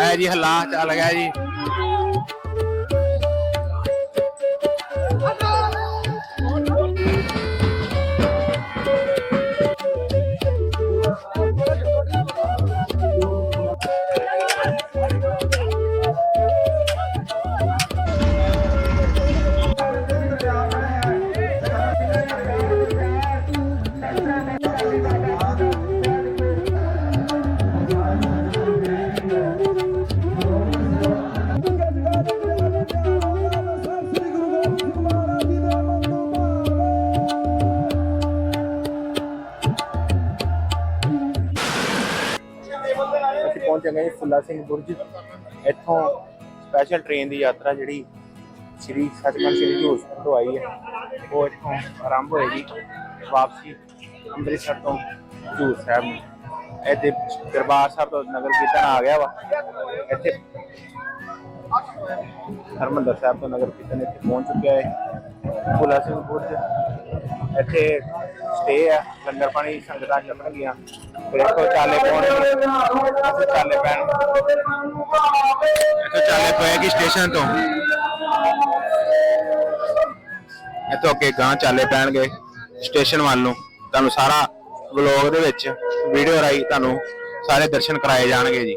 ਹੈ ਜੀ ਹੱਲਾ ਚੱਲ ਗਿਆ ਜੀ। ਅਸੀਂ ਫੁੱਲਾ ਸਿੰਘ ਬੁਰਜ ਇੱਥੋਂ ਸਪੈਸ਼ਲ ਟ੍ਰੇਨ ਦੀ ਯਾਤਰਾ ਜਿਹੜੀ ਸ੍ਰੀ ਸੱਚਖੰਡ ਸ੍ਰੀ ਹਜ਼ੂਰ ਤੋਂ ਆਈ ਹੈ, ਉਹ ਇੱਥੋਂ ਆਰੰਭ ਹੋਏਗੀ, ਵਾਪਸੀ ਅੰਮ੍ਰਿਤਸਰ ਤੋਂ ਹਜ਼ੂਰ ਸਾਹਿਬ ਨੂੰ। ਇੱਥੇ ਦਰਬਾਰ ਸਾਹਿਬ ਤੋਂ ਨਗਰ ਕੀਰਤਨ ਆ ਗਿਆ ਵਾ। ਇੱਥੇ ਹਰਮੰਦਰ ਸਾਹਿਬ ਤੋਂ ਨਗਰ ਕੀਰਤਨ ਇੱਥੇ ਪਹੁੰਚ ਚੁੱਕਿਆ ਹੈ। ਫੁੱਲਾ ਸਿੰਘ ਬੁਰਜ ਇੱਥੇ ਸਟੇ ਆ ਲੰਗਰ ਪਾਣੀ ਸੰਗਤਾਂ ਚੱਲਣਗੀਆਂ ਇੱਥੋਂ ਚਾਲੇ ਪਾਉਣਗੇ ਇੱਥੋਂ ਚਾਲੇ ਪੈਣ। ਇੱਥੋਂ ਚਾਲੇ ਪਏਗੀ ਸਟੇਸ਼ਨ ਤੋਂ। ਇੱਥੋਂ ਅੱਗੇ ਗਾਂ ਚਾਲੇ ਪੈਣਗੇ ਸਟੇਸ਼ਨ ਵੱਲ ਨੂੰ। ਤੁਹਾਨੂੰ ਸਾਰਾ ਵਲੌਗ ਦੇ ਵਿੱਚ ਵੀਡੀਓ ਰਾਈ ਤੁਹਾਨੂੰ ਸਾਰੇ ਦਰਸ਼ਨ ਕਰਾਏ ਜਾਣਗੇ ਜੀ।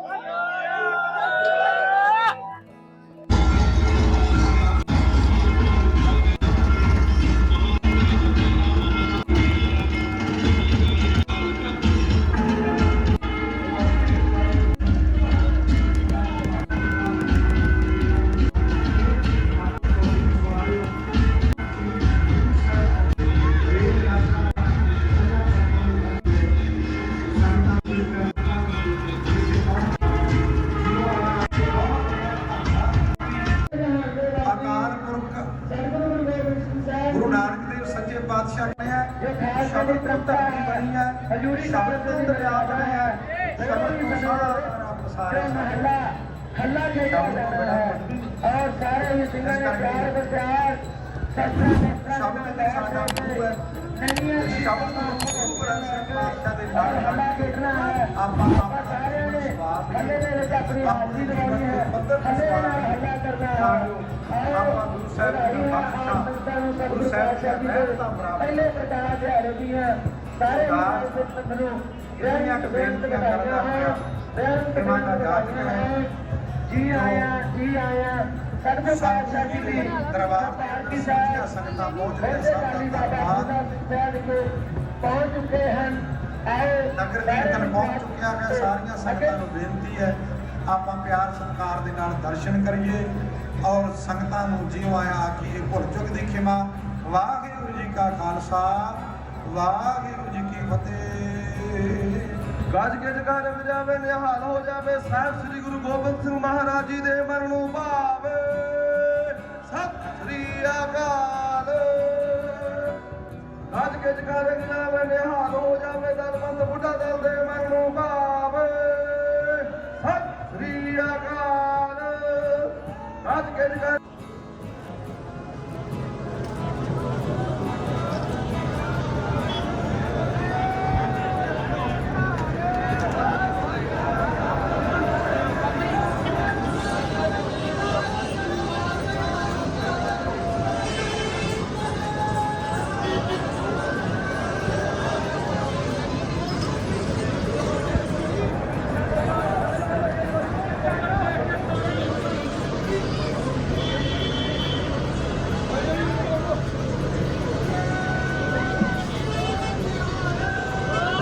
ਗੁਰੂ ਨਾਨਕ ਦੇਵ ਸੱਚੇ ਪਾਤਸ਼ਾਹ ਨੇ ਹੈ ਸ਼ਬਦ ਤੋਂ ਧਰਤੀ ਬਣੀ ਹੈ ਹਜੂਰੀ ਸ਼ਬਦ ਤੋਂ ਦਰਿਆ ਬਣੇ ਹੈ ਸ਼ਬਦ ਤੋਂ ਸਾਰਾ ਰੱਬ ਸਾਰਾ ਮਹੱਲਾ ਖੱਲਾ ਜੇ ਔਰ ਸਾਰੇ ਹੀ ਸਿੰਘਾਂ ਨੇ ਪਿਆਰ ਦੇ ਪਿਆਰ ਸ਼ਬਦ ਦਾ ਸਾਡਾ ਗੁਰੂ ਹੈ ਸ਼ਬਦ ਨੂੰ ਗੁਰੂ ਗ੍ਰੰਥ ਸਾਹਿਬ ਪਾਤਸ਼ਾਹ ਦੇ ਨਾਲ ਦੇਖਣਾ ਹੈ ਆਪਾਂ ਆਪਾਂ ਸਾਰੇ ਨੇ ਆਪਣੀ ਹਾਜ਼ਰੀ ਲਗਾਉਣੀ ਹੈ। ਹੱਲੇ ਨਾਲ ਹੱਲਾ ਕਰਨਾ ਹੈ। ਸਾਹਿਬ ਜੀ ਸਾਰੇ ਸਿੱਖ ਨੂੰ ਪਹੁੰਚ ਚੁੱਕੇ ਹਨ। ਪਹੁੰਚ ਚੁੱਕਿਆ ਸਾਰੀਆਂ ਸੰਗਤਾਂ ਨੂੰ ਬੇਨਤੀ ਹੈ ਆਪਾਂ ਪਿਆਰ ਸਤਿਕਾਰ ਦੇ ਨਾਲ ਦਰਸ਼ਨ ਕਰੀਏ ਔਰ ਸੰਗਤਾਂ ਨੂੰ ਜਿਉ ਆਇਆ ਆਖੀਏ ਭੁੱਲ ਚੁੱਕ ਦੀ ਖਿਮਾ। ਵਾਹਿਗੁਰੂ ਜੀ ਕਾ ਖਾਲਸਾ, ਵਾਹਿਗੁਰੂ ਜੀ ਕੀ ਫਤਿਹ। ਗੱਜ ਕੇ ਜਗਾਰ ਵਜਾਵੇ, ਨਿਹਾਲ ਹੋ ਜਾਵੇ, ਸਾਹਿਬ ਸ੍ਰੀ ਗੁਰੂ ਗੋਬਿੰਦ ਸਿੰਘ ਮਹਾਰਾਜ ਜੀ ਦੇ ਮਰਨ ਭਾਵੇ। ਸਤਿ ਸ੍ਰੀ ਅਕਾਲ। ਗੱਜ ਕੇ ਜਗਾਰ ਵਜਾਵੇ, ਨਿਹਾਲ ਹੋ ਜਾਵੇ ਦਲਵੰਦ ਬੁੱਢਾ ਦਲ ਦੇ ਮਰਨ ਭਾਵੇ। ਅਕਾਲ। ਗੱਜ ਕੇ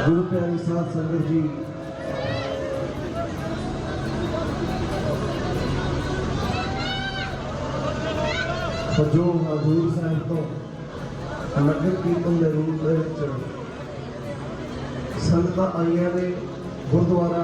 ਗੁਰੂ ਪਿਆਰੀ ਸਾਧ ਸੰਗਤ ਜੀ। ਜੋ ਹਜ਼ੂਰ ਸਾਹਿਬ ਤੋਂ ਨਗਰ ਕੀਰਤਨ ਦੇ ਰੂਪ ਦੇ ਵਿੱਚ ਸੰਗਤਾਂ ਆਈਆਂ ਨੇ ਗੁਰਦੁਆਰਾ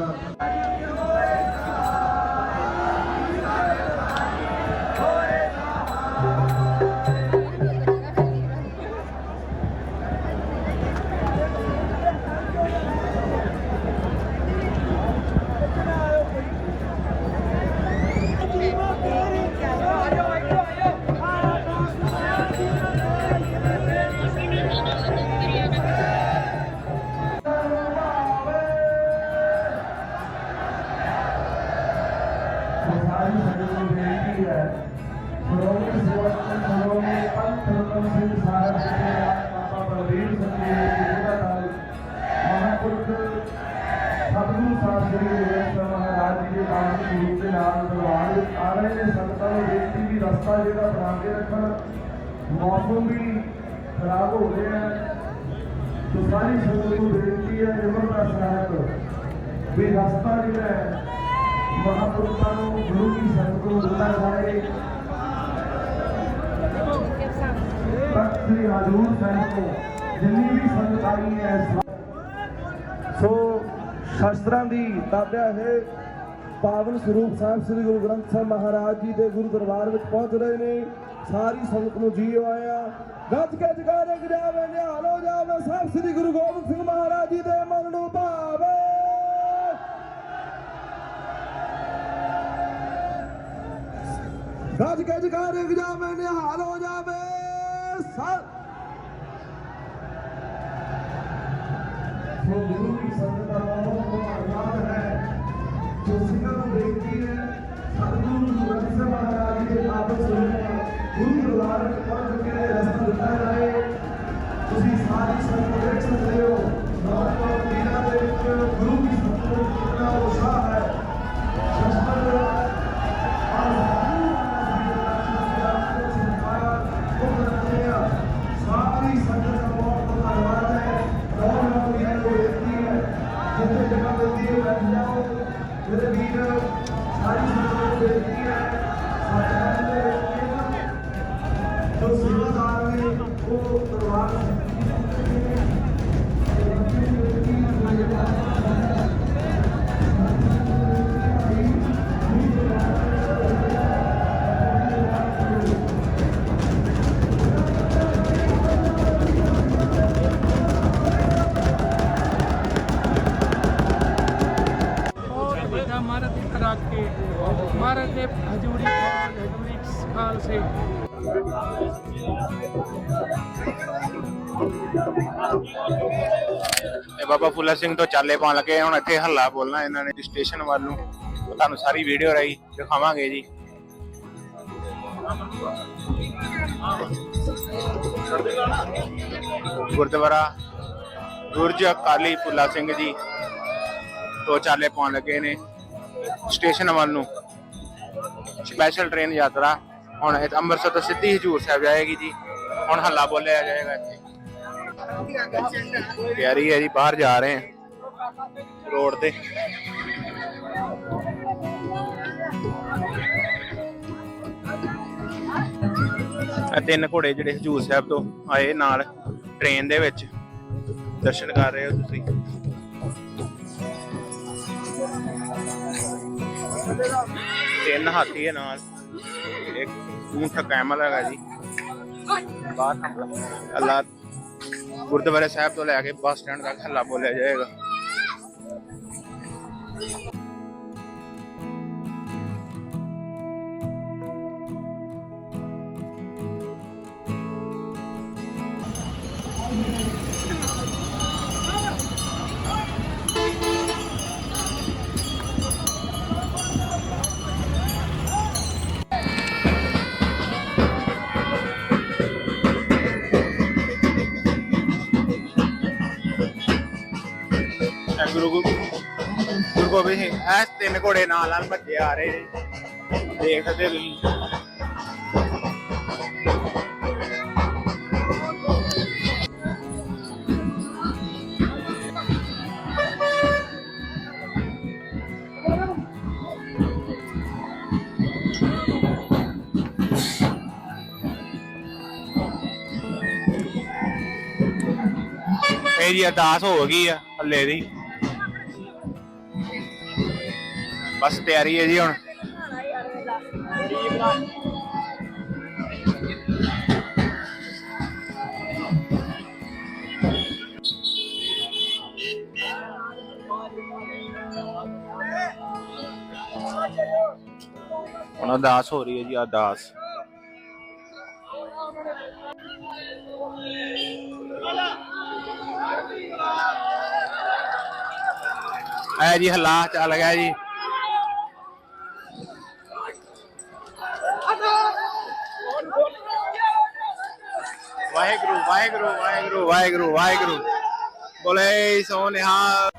ਰਸਤਾ ਜਿਹੜਾ ਬਣਾ ਕੇ ਰੱਖਣ, ਮੌਸਮ ਵੀ ਖਰਾਬ ਹੋ ਰਿਹਾ ਹੈ। ਤੋ ਸਾਰੀ ਸੰਗਤ ਨੂੰ ਬੇਨਤੀ ਹੈ ਨਿਮਰਤਾ ਸਹਿਤ ਵੀ ਰਸਤਾ ਜਿਹੜਾ ਹੈ, ਮਹਾਂਪੁਰਖਾਂ ਨੂੰ, ਗੁਰੂ ਕੀ ਸੰਗਤ ਨੂੰ ਦਿੱਤਾ ਜਾਏ। ਤਖਤ ਸ੍ਰੀ ਹਜ਼ੂਰ ਸਾਹਿਬ ਤੋਂ ਜਿੰਨੀ ਵੀ ਸੰਗਤ ਆਈ ਹੈ ਸੋ ਸ਼ਸਤਰਾਂ ਦੀ ਤਾਬਿਆ ਹੈ। ਪਾਵਨ ਸਰੂਪ ਸਾਹਿਬ ਸ੍ਰੀ ਗੁਰੂ ਗ੍ਰੰਥ ਸਾਹਿਬ ਮਹਾਰਾਜ ਜੀ ਦੇ ਗੁਰੂ ਦਰਬਾਰ ਵਿੱਚ ਪਹੁੰਚ ਰਹੇ ਨੇ। ਸਾਰੀ ਸੰਗਤ ਨੂੰ ਜੀ ਆਇਆ। ਗੱਜ ਕੇ ਜਗਾਰੇ ਗਜਾਵੇ, ਨਿਹਾਲ ਹੋ ਜਾਵੇ। ਸਾਹਿਬ ਸ੍ਰੀ ਗੁਰੂ ਗੋਬਿੰਦ ਸਿੰਘ ਮਹਾਰਾਜ ਜੀ ਦੇ ਮਨ ਨੂੰ ਭਾਵੇ। ਗੱਜ ਕੇ ਜਗਾਰੇ ਗਜਾਵੇ, ਨਿਹਾਲ ਹੋ ਜਾਵੇ। ਸਾ ਗੁਰੂ ਕੀ ਸੰਗਤ ਮਹਾਰਾਜ ਹਜੂਰੀ ਖਾਨ ਹਜੂਰੀ ਖਾਨ ਸੇ ਇਹ ਬਾਬਾ ਫੁੱਲਾ ਸਿੰਘ ਤੋਂ ਚਾਲੇ ਪਾਉਣ ਲੱਗੇ ਹੁਣ ਇੱਥੇ ਹੱਲਾ ਬੋਲਣਾ ਇਹਨਾਂ ਨੇ ਸਟੇਸ਼ਨ ਵੱਲ ਨੂੰ। ਤੁਹਾਨੂੰ ਸਾਰੀ ਵੀਡੀਓ ਰਾਈ ਦਿਖਾਵਾਂਗੇ ਜੀ। ਗੁਰਦੁਆਰਾ ਗੁਰਜ ਕਾਲੀ ਫੁੱਲਾ ਸਿੰਘ ਜੀ ਤੋਂ ਚਾਲੇ ਪਾਉਣ ਲੱਗੇ ਨੇ ਸਟੇਸ਼ਨ ਵੱਲ ਨੂੰ। ਸਪੈਸ਼ਲ ਟ੍ਰੇਨ ਯਾਤਰਾ। ਹੁਣ ਇਹ ਅੰਮ੍ਰਿਤਸਰ ਤੋਂ ਸਿੱਧੀ ਹਜੂਰ ਸਾਹਿਬ ਜਾਏਗੀ ਜੀ। ਹੁਣ ਹੱਲਾ ਬੋਲਿਆ ਜਾਏਗਾ ਇੱਥੇ। ਤਿਆਰੀ ਹੈ ਜੀ, ਬਾਹਰ ਜਾ ਰਹੇ ਹਾਂ। ਰੋਡ ਤੇ। ਇਹ ਤਿੰਨ ਘੋੜੇ ਜਿਹੜੇ ਹਜੂਰ ਸਾਹਿਬ ਤੋਂ ਆਏ ਨਾਲ ਟ੍ਰੇਨ ਦੇ ਵਿੱਚ। ਦਰਸ਼ਨ ਕਰ ਰਹੇ ਹੋ ਤੁਸੀਂ। ਤਿੰਨ ਹਾਥੀ ਹੈ ਨਾਲ ਇੱਕ ਊਂਠ ਕੈਮਲ ਹੈਗਾ ਜੀ ਬਾਹਰ ਅੱਲਾ ਗੁਰਦੁਆਰੇ ਸਾਹਿਬ ਤੋਂ ਲੈ ਕੇ ਬੱਸ ਸਟੈਂਡ ਤੱਕ ਹੱਲਾ ਬੋਲਿਆ ਜਾਏਗਾ ਇਹ ਤੁਸੀਂ ਐਸ ਤਿੰਨ ਘੋੜੇ ਨਾਲ ਨਾਲ ਭੱਜੇ ਆ ਰਹੇ ਨੇ। ਦੇਖਦੇ ਤੁਸੀਂ। ਮੇਰੀ ਅਰਦਾਸ ਹੋ ਗਈ ਆ, ਹੱਲੇ ਦੀ। ਬਸ ਤਿਆਰੀ ਹੈ ਜੀ ਹੁਣ। ਹੁਣ ਅਰਦਾਸ ਹੋ ਰਹੀ ਹੈ ਜੀ, ਅਰਦਾਸ। ਹੈ ਜੀ ਹੱਲਾ ਚੱਲ ਗਿਆ ਜੀ। ਵਾਹਿਗੁਰੂ ਵਾਹਿਗੁਰੂ ਵਾਹਿਗੁਰੂ ਵਾਹਿਗੁਰੂ ਵਾਹਿਗੁਰੂ। ਬੋਲੇ ਸੋਨਿਹਾਲ।